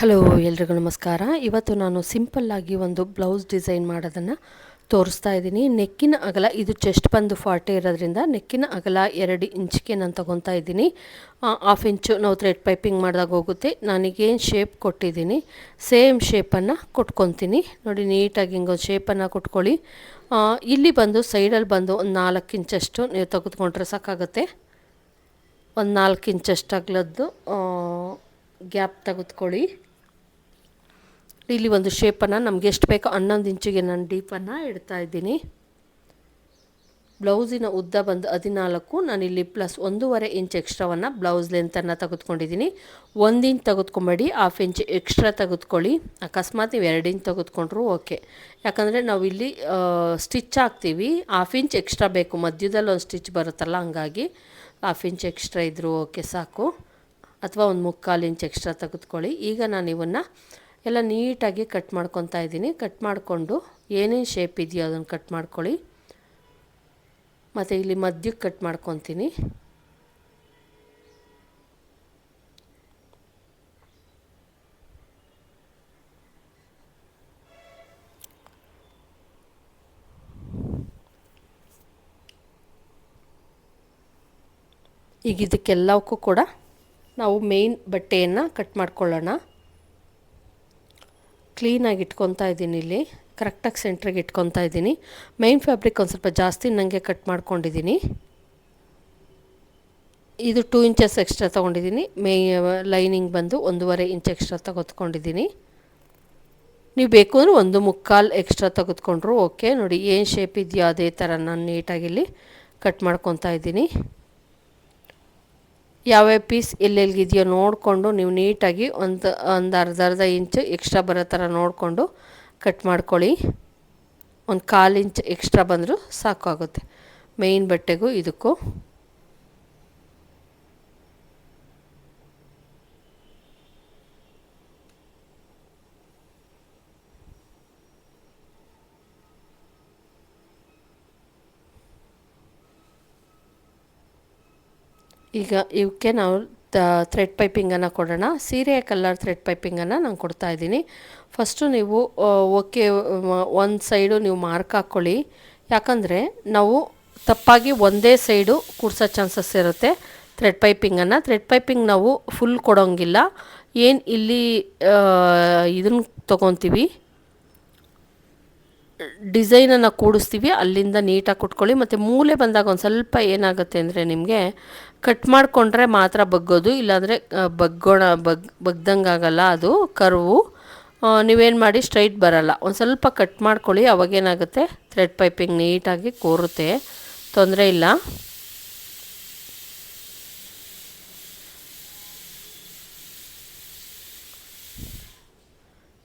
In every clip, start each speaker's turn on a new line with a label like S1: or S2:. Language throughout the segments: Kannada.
S1: ಹಲೋ ಎಲ್ರಿಗೂ ನಮಸ್ಕಾರ. ಇವತ್ತು ನಾನು ಸಿಂಪಲ್ಲಾಗಿ ಒಂದು ಬ್ಲೌಸ್ ಡಿಸೈನ್ ಮಾಡೋದನ್ನು ತೋರಿಸ್ತಾ ಇದ್ದೀನಿ. ನೆಕ್ಕಿನ ಅಗಲ, ಇದು ಚೆಸ್ಟ್ ಬಂದು ಫಾರ್ಟಿ ಇರೋದ್ರಿಂದ ನೆಕ್ಕಿನ ಅಗಲ ಎರಡು ಇಂಚಿಗೆ ನಾನು ತೊಗೊತಾ ಇದ್ದೀನಿ. ಹಾಫ್ ಇಂಚು ನಾವು ಥ್ರೆಡ್ ಪೈಪಿಂಗ್ ಮಾಡಿದಾಗ ಹೋಗುತ್ತೆ. ನನಗೇನು ಶೇಪ್ ಕೊಟ್ಟಿದ್ದೀನಿ ಸೇಮ್ ಶೇಪನ್ನು ಕೊಟ್ಕೊತೀನಿ. ನೋಡಿ, ನೀಟಾಗಿ ಹಿಂಗೊಂದು ಶೇಪನ್ನು ಕೊಟ್ಕೊಳ್ಳಿ. ಇಲ್ಲಿ ಬಂದು ಸೈಡಲ್ಲಿ ಬಂದು ಒಂದು ನಾಲ್ಕು ಇಂಚಷ್ಟು ನೀವು ತೆಗೆದುಕೊಂಡ್ರೆ ಸಾಕಾಗುತ್ತೆ. ಒಂದು ನಾಲ್ಕು ಇಂಚಷ್ಟು ಅಗಲದ್ದು ಗ್ಯಾಪ್ ತೆಗೆದುಕೊಳ್ಳಿ. ಇಲ್ಲಿ ಒಂದು ಶೇಪನ್ನು ನಮ್ಗೆ ಎಷ್ಟು ಬೇಕೋ ಹನ್ನೊಂದು ಇಂಚಿಗೆ ನಾನು ಡೀಪನ್ನು ಇಡ್ತಾ ಇದ್ದೀನಿ. ಬ್ಲೌಸಿನ ಉದ್ದ ಬಂದು ಹದಿನಾಲ್ಕು ನಾನಿಲ್ಲಿ ಪ್ಲಸ್ ಒಂದೂವರೆ ಇಂಚ್ ಎಕ್ಸ್ಟ್ರಾವನ್ನು ಬ್ಲೌಸ್ ಲೆಂತನ್ನು ತೆಗೆದುಕೊಂಡಿದ್ದೀನಿ. ಒಂದು ಇಂಚ್ ತೆಗೆದುಕೊಂಬೇಡಿ ಹಾಫ್ ಇಂಚ್ ಎಕ್ಸ್ಟ್ರಾ ತೆಗೆದುಕೊಳ್ಳಿ. ಅಕಸ್ಮಾತ್ ನೀವು ಎರಡು ಇಂಚ್ ತೆಗೆದುಕೊಂಡ್ರು ಓಕೆ ಯಾಕಂದರೆ ನಾವು ಇಲ್ಲಿ ಸ್ಟಿಚ್ ಹಾಕ್ತೀವಿ. ಹಾಫ್ ಇಂಚ್ ಎಕ್ಸ್ಟ್ರಾ ಬೇಕು. ಮಧ್ಯದಲ್ಲಿ ಒಂದು ಸ್ಟಿಚ್ ಬರುತ್ತಲ್ಲ, ಹಂಗಾಗಿ ಹಾಫ್ ಇಂಚ್ ಎಕ್ಸ್ಟ್ರಾ ಇದ್ದರೂ ಓಕೆ ಸಾಕು. ಅಥವಾ ಒಂದು ಮುಕ್ಕಾಲು ಇಂಚ್ ಎಕ್ಸ್ಟ್ರಾ ತೆಗೆದುಕೊಳ್ಳಿ. ಈಗ ನಾನು ಇವನ್ನು ಎಲ್ಲ ನೀಟಾಗಿ ಕಟ್ ಮಾಡ್ಕೊತಾ ಇದ್ದೀನಿ. ಕಟ್ ಮಾಡಿಕೊಂಡು ಏನೇನು ಶೇಪ್ ಇದೆಯೋ ಅದನ್ನು ಕಟ್ ಮಾಡ್ಕೊಳ್ಳಿ. ಮತ್ತು ಇಲ್ಲಿ ಮಧ್ಯಕ್ಕೆ ಕಟ್ ಮಾಡ್ಕೊತೀನಿ. ಈಗ ಇದಕ್ಕೆಲ್ಲವಕ್ಕೂ ಕೂಡ ನಾವು ಮೇಯ್ನ್ ಬಟ್ಟೆಯನ್ನು ಕಟ್ ಮಾಡ್ಕೊಳ್ಳೋಣ. ಕ್ಲೀನಾಗಿ ಇಟ್ಕೊತಾ ಇದ್ದೀನಿ ಇಲ್ಲಿ. ಕರೆಕ್ಟಾಗಿ ಸೆಂಟ್ರಿಗೆ ಇಟ್ಕೊತಾ ಇದ್ದೀನಿ. ಮೈನ್ ಫ್ಯಾಬ್ರಿಕ್ ಒಂದು ಸ್ವಲ್ಪ ಜಾಸ್ತಿ ನನಗೆ ಕಟ್ ಮಾಡ್ಕೊಂಡಿದ್ದೀನಿ. ಇದು ಟೂ ಇಂಚಸ್ ಎಕ್ಸ್ಟ್ರಾ ತೊಗೊಂಡಿದ್ದೀನಿ. ಮೇ ಲೈನಿಂಗ್ ಬಂದು ಒಂದೂವರೆ ಇಂಚ್ ಎಕ್ಸ್ಟ್ರಾ ತೆಗೆದುಕೊಂಡಿದ್ದೀನಿ. ನೀವು ಬೇಕು ಅಂದರೆ ಒಂದು ಮುಕ್ಕಾಲು ಎಕ್ಸ್ಟ್ರಾ ತೆಗೆದುಕೊಂಡ್ರು ಓಕೆ ನೋಡಿ ಏನು ಶೇಪ್ ಇದೆಯೋ ಅದೇ ಥರ ನಾನು ನೀಟಾಗಿಲ್ಲಿ ಕಟ್ ಮಾಡ್ಕೊತಾ ಇದ್ದೀನಿ. ಯಾವ್ಯಾವ ಪೀಸ್ ಎಲ್ಲೆಲ್ಲಿಗಿದೆಯೋ ನೋಡಿಕೊಂಡು ನೀವು ನೀಟಾಗಿ ಒಂದು ಒಂದು ಅರ್ಧ ಅರ್ಧ ಇಂಚು ಎಕ್ಸ್ಟ್ರಾ ಬರೋ ಥರ ನೋಡಿಕೊಂಡು ಕಟ್ ಮಾಡ್ಕೊಳ್ಳಿ. ಒಂದು ಕಾಲು ಇಂಚ್ ಎಕ್ಸ್ಟ್ರಾ ಬಂದರೂ ಸಾಕಾಗುತ್ತೆ. ಮೇಯ್ನ್ ಬಟ್ಟೆಗೂ ಇದಕ್ಕೂ ಈಗ ಇವಕ್ಕೆ ನಾವು ಥ್ರೆಡ್ ಪೈಪಿಂಗನ್ನು ಕೊಡೋಣ. ಸೀರೆಯ ಕಲರ್ ಥ್ರೆಡ್ ಪೈಪಿಂಗನ್ನು ನಾನು ಕೊಡ್ತಾ ಇದ್ದೀನಿ. ಫಸ್ಟು ನೀವು ಓಕೆ ಒಂದು ಸೈಡು ನೀವು ಮಾರ್ಕ್ ಹಾಕ್ಕೊಳ್ಳಿ ಯಾಕಂದರೆ ನಾವು ತಪ್ಪಾಗಿ ಒಂದೇ ಸೈಡು ಕೂಡ್ಸೋ ಚಾನ್ಸಸ್ ಇರುತ್ತೆ ಥ್ರೆಡ್ ಪೈಪಿಂಗನ್ನು ಥ್ರೆಡ್ ಪೈಪಿಂಗ್ ನಾವು ಫುಲ್ ಕೊಡೋಂಗಿಲ್ಲ. ಏನು ಇಲ್ಲಿ ಇದನ್ನು ತೊಗೊತೀವಿ? ಡಿಸೈನನ್ನು ಕೂಡಿಸ್ತೀವಿ. ಅಲ್ಲಿಂದ ನೀಟಾಗಿ ಕುಟ್ಕೊಳ್ಳಿ. ಮತ್ತು ಮೂಲೆ ಬಂದಾಗ ಒಂದು ಸ್ವಲ್ಪ ಏನಾಗುತ್ತೆ ಅಂದರೆ ನಿಮಗೆ ಕಟ್ ಮಾಡಿಕೊಂಡ್ರೆ ಮಾತ್ರ ಬಗ್ಗೋದು, ಇಲ್ಲಾಂದರೆ ಬಗ್ಗೋಣ, ಬಗ್ ಬಗ್ದಂಗೆ ಆಗಲ್ಲ ಅದು ಕರ್ವು. ನೀವೇನು ಮಾಡಿ, ಸ್ಟ್ರೈಟ್ ಬರಲ್ಲ. ಒಂದು ಸ್ವಲ್ಪ ಕಟ್ ಮಾಡ್ಕೊಳ್ಳಿ ಅವಾಗೇನಾಗುತ್ತೆ ಥ್ರೆಡ್ ಪೈಪಿಂಗ್ ನೀಟಾಗಿ ಕೂರುತ್ತೆ, ತೊಂದರೆ ಇಲ್ಲ.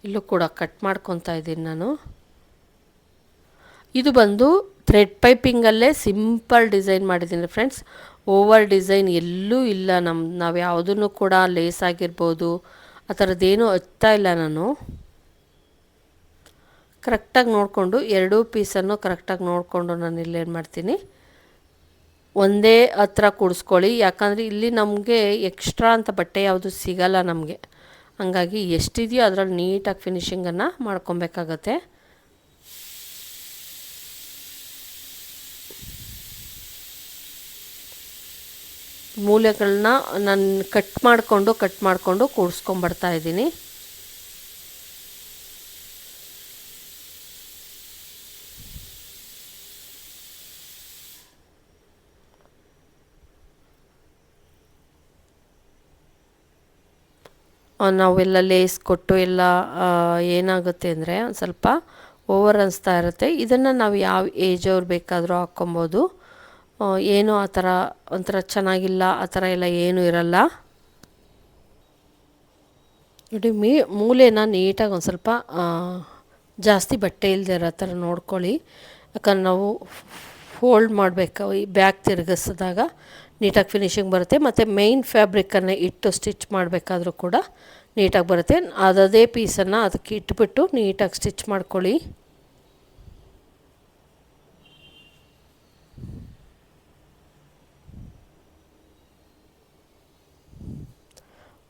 S1: ಇಲ್ಲೂ ಕೂಡ ಕಟ್ ಮಾಡ್ಕೊತಾ ಇದ್ದೀನಿ ನಾನು. ಇದು ಬಂದು ಥ್ರೆಡ್ ಪೈಪಿಂಗಲ್ಲೇ ಸಿಂಪಲ್ ಡಿಸೈನ್ ಮಾಡಿದ್ದೀನಿ ಫ್ರೆಂಡ್ಸ್. ಓವರ್ ಡಿಸೈನ್ ಎಲ್ಲೂ ಇಲ್ಲ ನಮ್ಮ ನಾವು ಯಾವುದನ್ನು ಕೂಡ ಲೇಸ್ ಆಗಿರ್ಬೋದು, ಆ ಥರದ್ದೇನೂ ಹಚ್ತಾ ಇಲ್ಲ ನಾನು. ಕರೆಕ್ಟಾಗಿ ನೋಡಿಕೊಂಡು, ಎರಡೂ ಪೀಸನ್ನು ಕರೆಕ್ಟಾಗಿ ನೋಡಿಕೊಂಡು ನಾನು ಇಲ್ಲೇನು ಮಾಡ್ತೀನಿ. ಒಂದೇ ಹತ್ರ ಕೂಡಿಸ್ಕೊಳ್ಳಿ, ಯಾಕಂದರೆ ಇಲ್ಲಿ ನಮಗೆ ಎಕ್ಸ್ಟ್ರಾ ಅಂತ ಬಟ್ಟೆ ಯಾವುದು ಸಿಗಲ್ಲ ನಮಗೆ. ಹಂಗಾಗಿ ಎಷ್ಟಿದೆಯೋ ಅದರಲ್ಲಿ ನೀಟಾಗಿ ಫಿನಿಷಿಂಗನ್ನು ಮಾಡ್ಕೊಬೇಕಾಗತ್ತೆ. ಮೂಲೆಗಳನ್ನ ನಾನು ಕಟ್ ಮಾಡಿಕೊಂಡು ಕಟ್ ಮಾಡಿಕೊಂಡು ಕೂಡಿಸ್ಕೊಂಬರ್ತಾ ಇದ್ದೀನಿ. ನಾವೆಲ್ಲ ಲೇಸ್ ಕೊಟ್ಟು ಎಲ್ಲ ಏನಾಗುತ್ತೆ ಅಂದರೆ ಒಂದು ಸ್ವಲ್ಪ ಓವರ್ ಅನಿಸ್ತಾ ಇರುತ್ತೆ. ಇದನ್ನು ನಾವು ಯಾವ ಏಜ್ ಅವ್ರು ಬೇಕಾದರೂ ಹಾಕ್ಕೊಬೋದು. ಏನೂ ಆ ಥರ ಒಂಥರ ಚೆನ್ನಾಗಿಲ್ಲ, ಆ ಥರ ಎಲ್ಲ ಏನೂ ಇರಲ್ಲ. ನೋಡಿ, ಮೀ, ಮೂಲೆನ ನೀಟಾಗಿ ಒಂದು ಸ್ವಲ್ಪ ಜಾಸ್ತಿ ಬಟ್ಟೆ ಇಲ್ಲದೆ ಇರೋ ಥರ ನೋಡ್ಕೊಳ್ಳಿ. ಯಾಕಂದ್ರೆ ನಾವು ಫೋಲ್ಡ್ ಮಾಡಬೇಕು, ಈ ಬ್ಯಾಗ್ ತಿರುಗಿಸಿದಾಗ ನೀಟಾಗಿ ಫಿನಿಷಿಂಗ್ ಬರುತ್ತೆ. ಮತ್ತು ಮೇಯ್ನ್ ಫ್ಯಾಬ್ರಿಕ್ಕನ್ನು ಇಟ್ಟು ಸ್ಟಿಚ್ ಮಾಡಬೇಕಾದ್ರೂ ಕೂಡ ನೀಟಾಗಿ ಬರುತ್ತೆ. ಅದೇ ಪೀಸನ್ನು ಅದಕ್ಕೆ ಇಟ್ಬಿಟ್ಟು ನೀಟಾಗಿ ಸ್ಟಿಚ್ ಮಾಡ್ಕೊಳ್ಳಿ.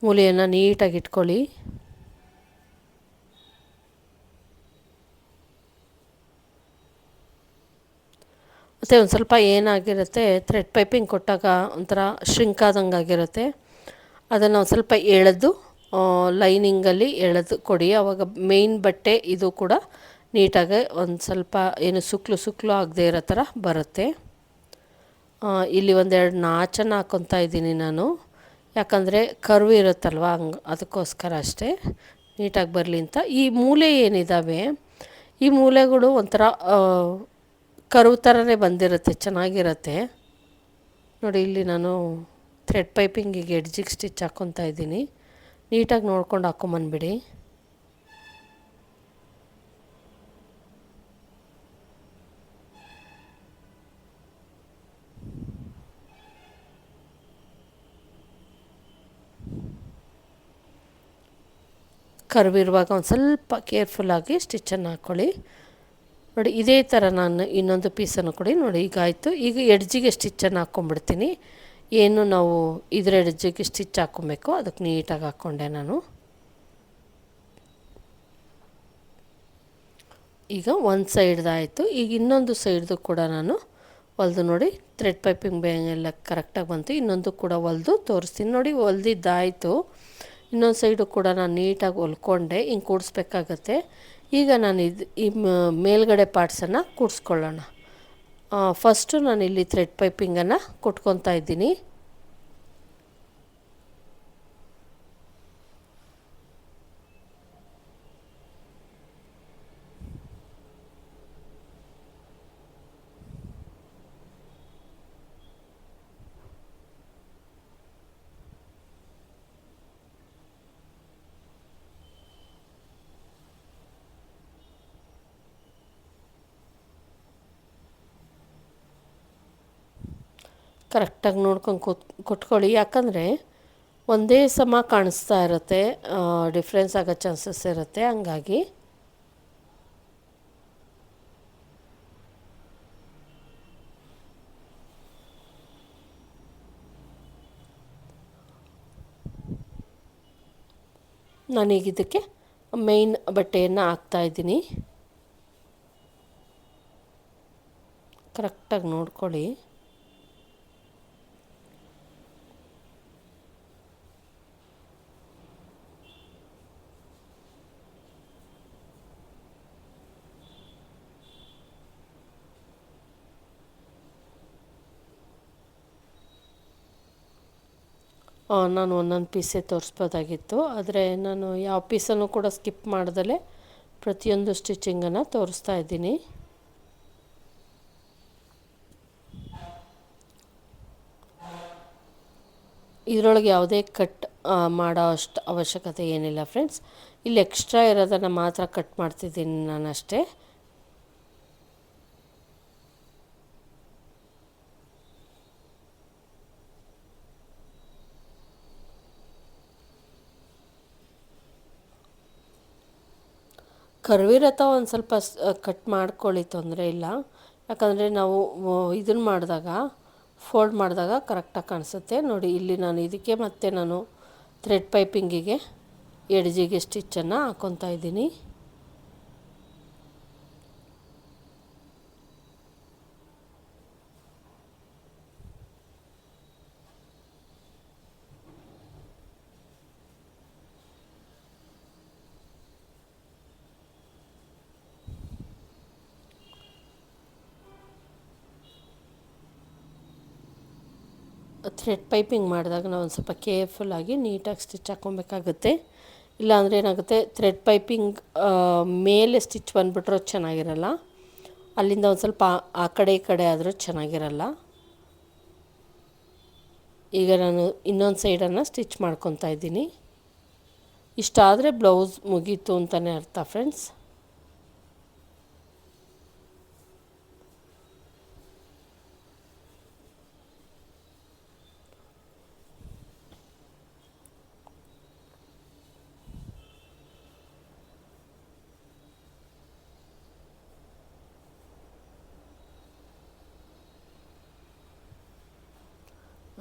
S1: ಮೂಲೆಯನ್ನು ನೀಟಾಗಿ ಇಟ್ಕೊಳ್ಳಿ. ಮತ್ತು ಒಂದು ಸ್ವಲ್ಪ ಏನಾಗಿರುತ್ತೆ ಥ್ರೆಡ್ ಪೈಪಿಂಗ್ ಕೊಟ್ಟಾಗ ಒಂಥರ ಶ್ರಿಂಕ್ ಆದಂಗೆ ಆಗಿರುತ್ತೆ. ಅದನ್ನು ಒಂದು ಸ್ವಲ್ಪ ಎಳೆದು ಲೈನಿಂಗಲ್ಲಿ ಎಳೆದು ಕೊಡಿ. ಆವಾಗ ಮೇಯ್ನ್ ಬಟ್ಟೆ ಇದು ಕೂಡ ನೀಟಾಗಿ ಒಂದು ಸ್ವಲ್ಪ ಏನು ಸುಕ್ಲು ಸುಕ್ಲು ಆಗದೆ ಇರೋ ಥರ ಬರುತ್ತೆ. ಇಲ್ಲಿ ಒಂದೆರಡು ನಾಚನ್ನು ಹಾಕ್ಕೊತಾ ಇದ್ದೀನಿ ನಾನು. ಯಾಕಂದರೆ ಕರ್ವ್ ಇರುತ್ತಲ್ವ ಹಂಗೆ, ಅದಕ್ಕೋಸ್ಕರ ಅಷ್ಟೇ ನೀಟಾಗಿ ಬರಲಿ ಅಂತ. ಈ ಮೂಲೆ ಏನಿದ್ದಾವೆ ಈ ಮೂಲೆಗಳು ಒಂಥರ ಕರ್ವ್ ಥರನೇ ಬಂದಿರುತ್ತೆ, ಚೆನ್ನಾಗಿರುತ್ತೆ. ನೋಡಿ, ಇಲ್ಲಿ ನಾನು ಥ್ರೆಡ್ ಪೈಪಿಂಗಿಗೆ ಎಡ್ಜಿಗೆ ಸ್ಟಿಚ್ ಹಾಕ್ಕೊತಾ ಇದ್ದೀನಿ. ನೀಟಾಗಿ ನೋಡ್ಕೊಂಡು ಹಾಕ್ಕೊಂಬಂದ್ಬಿಡಿ ಕರ್ವ್ ಇರುವಾಗ ಒಂದು ಸ್ವಲ್ಪ ಕೇರ್ಫುಲ್ಲಾಗಿ ಸ್ಟಿಚ್ಚನ್ನು ಹಾಕ್ಕೊಳ್ಳಿ ನೋಡಿ, ಇದೇ ಥರ ನಾನು ಇನ್ನೊಂದು ಪೀಸನ್ನು ಕೊಡಿ. ನೋಡಿ, ಈಗ ಆಯಿತು. ಈಗ ಎಡ್ಜಿಗೆ ಸ್ಟಿಚ್ಚನ್ನು ಹಾಕ್ಕೊಂಬಿಡ್ತೀನಿ ಏನು ನಾವು ಇದರ ಎಡ್ಜಿಗೆ ಸ್ಟಿಚ್ ಹಾಕ್ಕೊಬೇಕು ಅದಕ್ಕೆ ನೀಟಾಗಿ ಹಾಕ್ಕೊಂಡೆ ನಾನು. ಈಗ ಒಂದು ಸೈಡ್ದಾಯಿತು ಈಗ ಇನ್ನೊಂದು ಸೈಡ್ದು ಕೂಡ ನಾನು ಹೊಲ್ದು ನೋಡಿ ಥ್ರೆಡ್ ಪೈಪಿಂಗ್ ಎಲ್ಲ ಕರೆಕ್ಟಾಗಿ ಬಂತು. ಇನ್ನೊಂದು ಕೂಡ ಹೊಲ್ದು ತೋರಿಸ್ತೀನಿ. ನೋಡಿ, ಹೊಲ್ದಿದ್ದಾಯಿತು. ಇನ್ನೊಂದು ಸೈಡು ಕೂಡ ನಾನು ನೀಟಾಗಿ ಹೊಲ್ಕೊಂಡೆ, ಹಿಂಗೆ ಕೂಡಿಸ್ಬೇಕಾಗತ್ತೆ. ಈಗ ನಾನು ಇದು, ಈ ಮೇಲ್ಗಡೆ ಪಾರ್ಟ್ಸನ್ನು ಕೂಡಿಸ್ಕೊಳ್ಳೋಣ. ಫಸ್ಟು ನಾನು ಇಲ್ಲಿ ಥ್ರೆಡ್ ಪೈಪಿಂಗನ್ನು ಕೊಟ್ಕೊತಾ ಇದ್ದೀನಿ. ಕರೆಕ್ಟಾಗಿ ನೋಡ್ಕೊಂಡು ಕೂತ್ ಕೊಟ್ಕೊಳ್ಳಿ ಯಾಕಂದರೆ ಒಂದೇ ಸಮ ಕಾಣಿಸ್ತಾ ಇರುತ್ತೆ ಡಿಫ್ರೆನ್ಸ್ ಆಗೋ ಚಾನ್ಸಸ್ ಇರುತ್ತೆ. ಹಂಗಾಗಿ ನಾನೀಗ ಇದಕ್ಕೆ ಮೇಯ್ನ್ ಬಟ್ಟೆಯನ್ನು ಹಾಕ್ತಾಯಿದ್ದೀನಿ ಕರೆಕ್ಟಾಗಿ ನೋಡ್ಕೊಳ್ಳಿ. ನಾನು ಒಂದೊಂದು ಪೀಸೇ ತೋರಿಸ್ಬೋದಾಗಿತ್ತು. ಆದರೆ ನಾನು ಯಾವ ಪೀಸನ್ನು ಕೂಡ ಸ್ಕಿಪ್ ಮಾಡ್ದಲೇ ಪ್ರತಿಯೊಂದು ಸ್ಟಿಚಿಂಗನ್ನು ತೋರಿಸ್ತಾ ಇದ್ದೀನಿ. ಇದರೊಳಗೆ ಯಾವುದೇ ಕಟ್ ಮಾಡೋ ಅಷ್ಟು ಅವಶ್ಯಕತೆ ಏನಿಲ್ಲ ಫ್ರೆಂಡ್ಸ್ ಇಲ್ಲಿ ಎಕ್ಸ್ಟ್ರಾ ಇರೋದನ್ನು ಮಾತ್ರ ಕಟ್ ಮಾಡ್ತಿದ್ದೀನಿ ನಾನು ಅಷ್ಟೇ ಕರ್ವಿರಥ ಒಂದು ಸ್ವಲ್ಪ ಕಟ್ ಮಾಡ್ಕೊಳ್ಳಿ ತೊಂದರೆ ಇಲ್ಲ. ಯಾಕಂದರೆ ನಾವು ಇದನ್ನು ಮಾಡಿದಾಗ ಫೋಲ್ಡ್ ಮಾಡಿದಾಗ ಕರೆಕ್ಟಾಗಿ ಕಾಣಿಸುತ್ತೆ. ನೋಡಿ, ಇಲ್ಲಿ ನಾನು ಇದಕ್ಕೆ ಮತ್ತೆ ನಾನು ಥ್ರೆಡ್ ಪೈಪಿಂಗಿಗೆ ಎಡ್ಜಿಗೆ ಸ್ಟಿಚ್ಚನ್ನು ಹಾಕ್ಕೊತಾ ಇದ್ದೀನಿ. ಥ್ರೆಡ್ ಪೈಪಿಂಗ್ ಮಾಡಿದಾಗ ನಾವು ಒಂದು ಸ್ವಲ್ಪ ಕೇರ್ಫುಲ್ಲಾಗಿ ನೀಟಾಗಿ ಸ್ಟಿಚ್ ಹಾಕ್ಕೊಬೇಕಾಗುತ್ತೆ. ಇಲ್ಲಾಂದರೆ ಏನಾಗುತ್ತೆ ಥ್ರೆಡ್ ಪೈಪಿಂಗ್ ಮೇಲೆ ಸ್ಟಿಚ್ ಬಂದುಬಿಟ್ರೆ ಚೆನ್ನಾಗಿರಲ್ಲ. ಅಲ್ಲಿಂದ ಒಂದು ಸ್ವಲ್ಪ ಆ ಕಡೆ ಈ ಕಡೆ ಆದರೂ ಚೆನ್ನಾಗಿರಲ್ಲ. ಈಗ ನಾನು ಇನ್ನೊಂದು ಸೈಡನ್ನು ಸ್ಟಿಚ್ ಮಾಡ್ಕೊತಾ ಇದ್ದೀನಿ. ಇಷ್ಟಾದರೆ ಬ್ಲೌಸ್ ಮುಗೀತು ಅಂತಲೇ ಅರ್ಥ ಫ್ರೆಂಡ್ಸ್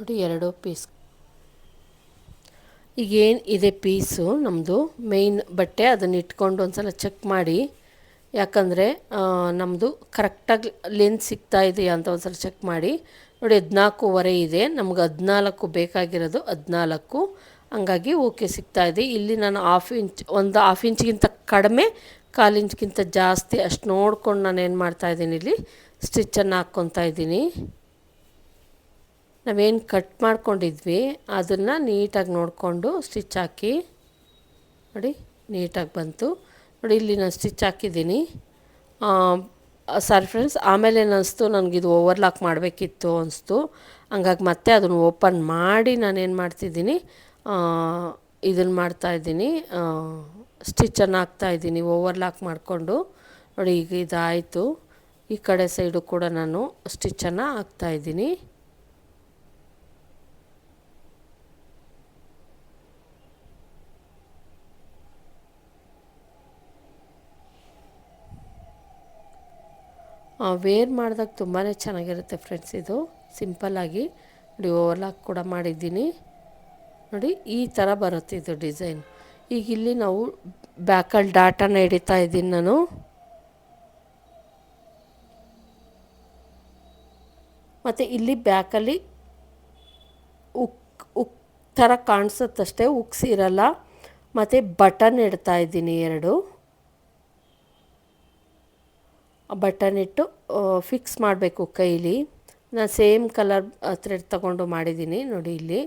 S1: ನೋಡಿ ಎರಡು ಪೀಸ್ ಈಗೇನು ಇದೆ ಪೀಸು ನಮ್ಮದು ಮೇಯ್ನ್ ಬಟ್ಟೆ ಅದನ್ನು ಇಟ್ಕೊಂಡು ಒಂದು ಸಲ ಚೆಕ್ ಮಾಡಿ. ಯಾಕಂದರೆ ನಮ್ಮದು ಕರೆಕ್ಟಾಗಿ ಲೆಂತ್ ಸಿಗ್ತಾ ಇದೆಯಾ ಅಂತ ಒಂದ್ಸಲ ಚೆಕ್ ಮಾಡಿ. ನೋಡಿ, ಹದಿನಾಲ್ಕೂವರೆ ಇದೆ. ನಮ್ಗೆ ಹದಿನಾಲ್ಕು ಬೇಕಾಗಿರೋದು ಹದಿನಾಲ್ಕು. ಹಂಗಾಗಿ ಓಕೆ ಸಿಗ್ತಾ ಇದೆ. ಇಲ್ಲಿ ನಾನು ಹಾಫ್ ಇಂಚ್ ಒಂದು ಹಾಫ್ ಇಂಚ್ಗಿಂತ ಕಡಿಮೆ, ಕಾಲು ಇಂಚ್ಗಿಂತ ಜಾಸ್ತಿ ಅಷ್ಟು ನೋಡ್ಕೊಂಡು ನಾನು ಏನು ಮಾಡ್ತಾಯಿದ್ದೀನಿ ಇಲ್ಲಿ? ಸ್ಟಿಚ್ಚನ್ನು ಹಾಕ್ಕೊತಾ ಇದ್ದೀನಿ. ನಾವೇನು ಕಟ್ ಮಾಡ್ಕೊಂಡಿದ್ವಿ, ಅದನ್ನು ನೀಟಾಗಿ ನೋಡಿಕೊಂಡು ಸ್ಟಿಚ್ ಹಾಕಿ, ನೋಡಿ ನೀಟಾಗಿ ಬಂತು. ನೋಡಿ ಇಲ್ಲಿ ನಾನು ಸ್ಟಿಚ್ ಹಾಕಿದ್ದೀನಿ. ಸರ್ ಫ್ರೆಂಡ್ಸ್ ಆಮೇಲೆ ಅನಿಸ್ತು ನನಗಿದು ಓವರ್ಲಾಕ್ ಮಾಡಬೇಕಿತ್ತು ಅನಿಸ್ತು. ಹಂಗಾಗಿ ಮತ್ತೆ ಅದನ್ನು ಓಪನ್ ಮಾಡಿ ನಾನೇನು ಮಾಡ್ತಿದ್ದೀನಿ ಇದನ್ನು ಮಾಡ್ತಾಯಿದ್ದೀನಿ ಸ್ಟಿಚ್ಚನ್ನು ಹಾಕ್ತಾಯಿದ್ದೀನಿ ಓವರ್ಲಾಕ್ ಮಾಡಿಕೊಂಡು. ನೋಡಿ ಈಗ ಇದಾಯಿತು. ಈ ಕಡೆ ಸೈಡು ಕೂಡ ನಾನು ಸ್ಟಿಚ್ಚನ್ನು ಹಾಕ್ತಾಯಿದ್ದೀನಿ ವೇರ್ ಮಾಡಿದಾಗ ತುಂಬಾ ಚೆನ್ನಾಗಿರುತ್ತೆ ಫ್ರೆಂಡ್ಸ್ ಇದು ಸಿಂಪಲ್ಲಾಗಿ ನೋಡಿ ಓವರ್ಲಾಕ್ ಕೂಡ ಮಾಡಿದ್ದೀನಿ. ನೋಡಿ, ಈ ಥರ ಬರುತ್ತೆ ಇದು ಡಿಸೈನ್ ಈಗ ಇಲ್ಲಿ ನಾವು ಬ್ಯಾಕಲ್ಲಿ ಡಾಟಾನ ಹಿಡಿತಾ ಇದ್ದೀನಿ ನಾನು. ಮತ್ತು ಇಲ್ಲಿ ಬ್ಯಾಕಲ್ಲಿ ಉಕ್ ಉಕ್ ಥರ ಕಾಣಿಸುತ್ತಷ್ಟೇ ಉಕ್ಸಿರಲ್ಲ ಮತ್ತು ಬಟನ್ ಇಡ್ತಾ ಇದ್ದೀನಿ ಎರಡು. ಬಟನ್ ಇಟ್ಟು ಫಿಕ್ಸ್ ಮಾಡಬೇಕು ಕೈಲಿ. ನಾನು ಸೇಮ್ ಕಲರ್ ಥ್ರೆಡ್ ತಗೊಂಡು ಮಾಡಿದ್ದೀನಿ ನೋಡಿ ಇಲ್ಲಿ.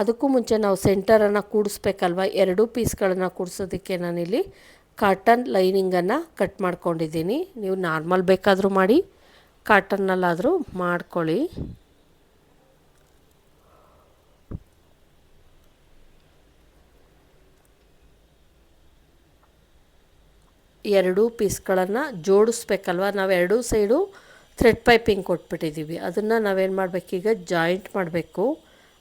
S1: ಅದಕ್ಕೂ ಮುಂಚೆ ನಾವು ಸೆಂಟರನ್ನು ಕೂಡಿಸ್ಬೇಕಲ್ವ? ಎರಡೂ ಪೀಸ್ಗಳನ್ನು ಕೂಡಿಸೋದಕ್ಕೆ ನಾನಿಲ್ಲಿ ಕಾಟನ್ ಲೈನಿಂಗನ್ನು ಕಟ್ ಮಾಡ್ಕೊಂಡಿದ್ದೀನಿ. ನೀವು ನಾರ್ಮಲ್ ಬೇಕಾದರೂ ಮಾಡಿ ಕಾಟನ್ನಲ್ಲಾದರೂ ಮಾಡ್ಕೊಳ್ಳಿ. ಎರಡೂ ಪೀಸ್ಗಳನ್ನು ಜೋಡಿಸ್ಬೇಕಲ್ವ? ನಾವು ಎರಡೂ ಸೈಡು ಥ್ರೆಡ್ ಪೈಪಿಂಗ್ ಕೊಟ್ಬಿಟ್ಟಿದ್ದೀವಿ ಅದನ್ನು ನಾವೇನು ಮಾಡಬೇಕೀಗ ಜಾಯಿಂಟ್ ಮಾಡಬೇಕು.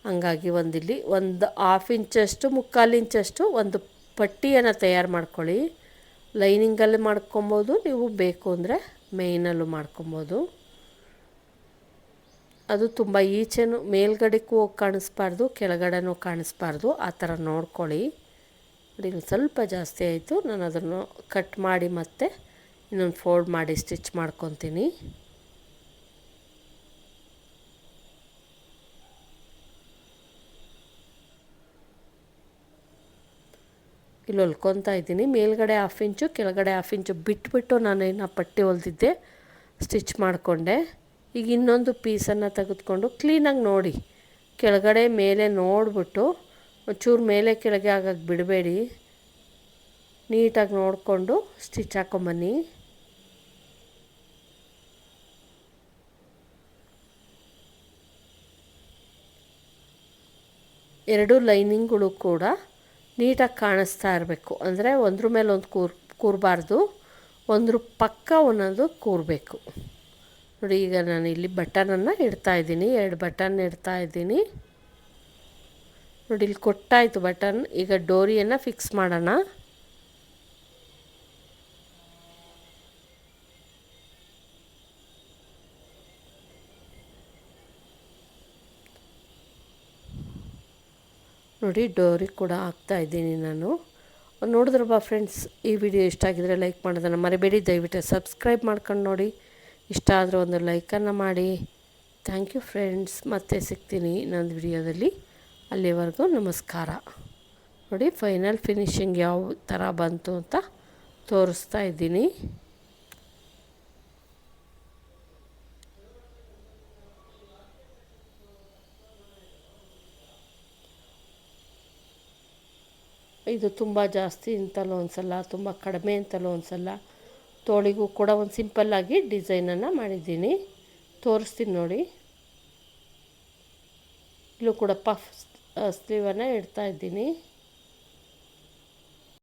S1: ಹಂಗಾಗಿ ಒಂದಿಲ್ಲಿ ಒಂದು ಹಾಫ್ ಇಂಚಷ್ಟು ಮುಕ್ಕಾಲು ಇಂಚಷ್ಟು ಒಂದು ಪಟ್ಟಿಯನ್ನು ತಯಾರು ಮಾಡ್ಕೊಳ್ಳಿ. ಲೈನಿಂಗಲ್ಲಿ ಮಾಡ್ಕೊಬೋದು, ನೀವು ಬೇಕು ಅಂದರೆ ಮೇಯ್ನಲ್ಲೂ ಮಾಡ್ಕೊಬೋದು. ಅದು ತುಂಬ ಈಚೆನೂ ಮೇಲ್ಗಡೆಗೂ ಹೋಗಿ ಕಾಣಿಸ್ಬಾರ್ದು, ಕೆಳಗಡೆನೂ ಕಾಣಿಸ್ಬಾರ್ದು. ಆ ಥರ ನೋಡ್ಕೊಳ್ಳಿ. ನೋಡಿ ಸ್ವಲ್ಪ ಜಾಸ್ತಿ ಆಯಿತು. ನಾನು ಅದನ್ನು ಕಟ್ ಮಾಡಿ ಮತ್ತೆ ಇನ್ನೊಂದು ಫೋಲ್ಡ್ ಮಾಡಿ ಸ್ಟಿಚ್ ಮಾಡ್ಕೊತೀನಿ. ಇಲ್ಲಿ ಹೊಲ್ಕೊತಾ ಇದ್ದೀನಿ. ಮೇಲ್ಗಡೆ ಹಾಫ್ ಇಂಚು, ಕೆಳಗಡೆ ಹಾಫ್ ಇಂಚು ಬಿಟ್ಬಿಟ್ಟು ನಾನು ಇನ್ನು ಪಟ್ಟಿ ಹೊಲ್ದಿದ್ದೆ ಸ್ಟಿಚ್ ಮಾಡಿಕೊಂಡೆ. ಈಗ ಇನ್ನೊಂದು ಪೀಸನ್ನು ತೆಗೆದುಕೊಂಡು ಕ್ಲೀನಾಗಿ ನೋಡಿ. ಕೆಳಗಡೆ ಮೇಲೆ ನೋಡಿಬಿಟ್ಟು ಒಂಚೂರು ಮೇಲೆ ಕೆಳಗೆ ಆಗಕ್ಕೆ ಬಿಡಬೇಡಿ. ನೀಟಾಗಿ ನೋಡಿಕೊಂಡು ಸ್ಟಿಚ್ ಹಾಕೊಂಬನ್ನಿ. ಎರಡು ಲೈನಿಂಗ್ಗಳು ಕೂಡ ನೀಟಾಗಿ ಕಾಣಿಸ್ತಾ ಇರಬೇಕು. ಅಂದರೆ ಒಂದ್ರ ಮೇಲೆ ಒಂದು ಕೂರ್, ಕೂರಬಾರ್ದು. ಒಂದ್ರ ಪಕ್ಕ ಒಂದೊಂದು ಕೂರಬೇಕು. ನೋಡಿ, ಈಗ ನಾನು ಇಲ್ಲಿ ಬಟನನ್ನು ಇಡ್ತಾ ಇದ್ದೀನಿ. ಎರಡು ಬಟನ್ ಇಡ್ತಾ ಇದ್ದೀನಿ. ನೋಡಿ, ಇಲ್ಲಿ ಕೊಟ್ಟಾಯಿತು ಬಟನ್. ಈಗ ಡೋರಿಯನ್ನು ಫಿಕ್ಸ್ ಮಾಡೋಣ. ನೋಡಿ, ಡೋರಿ ಕೂಡ ಆಗ್ತಾ ಇದ್ದೀನಿ ನಾನು. ನೋಡಿದ್ರಪ್ಪ ಫ್ರೆಂಡ್ಸ್ ಈ ವಿಡಿಯೋ ಇಷ್ಟ ಆಗಿದ್ರೆ ಲೈಕ್ ಮಾಡೋದನ್ನು ಮರಿಬೇಡಿ. ದಯವಿಟ್ಟು ಸಬ್ಸ್ಕ್ರೈಬ್ ಮಾಡ್ಕೊಂಡು ನೋಡಿ. ಇಷ್ಟ ಆದರೆ ಒಂದು ಲೈಕನ್ನು ಮಾಡಿ. ಥ್ಯಾಂಕ್ ಯು ಫ್ರೆಂಡ್ಸ್ ಮತ್ತೆ ಸಿಗ್ತೀನಿ ಇನ್ನೊಂದು ವಿಡಿಯೋದಲ್ಲಿ ಅಲ್ಲಿವರೆಗೂ ನಮಸ್ಕಾರ. ನೋಡಿ, ಫೈನಲ್ ಫಿನಿಶಿಂಗ್ ಯಾವ ಥರ ಬಂತು ಅಂತ ತೋರಿಸ್ತಾ ಇದ್ದೀನಿ. ಇದು ತುಂಬ ಜಾಸ್ತಿ ಅಂತಲೂ ಅನಿಸಲ್ಲ ತುಂಬ ಕಡಿಮೆ ಅಂತಲೂ ಅನಿಸಲ್ಲ ತೋಳಿಗೂ ಕೂಡ ಒಂದು ಸಿಂಪಲ್ಲಾಗಿ ಡಿಸೈನನ್ನು ಮಾಡಿದ್ದೀನಿ. ತೋರಿಸ್ತೀನಿ ನೋಡಿ. ಇಲ್ಲೂ ಕೂಡ ಪಫ್ ಸ್ಲೀವನ್ನು ಇಡ್ತಾ ಇದ್ದೀನಿ.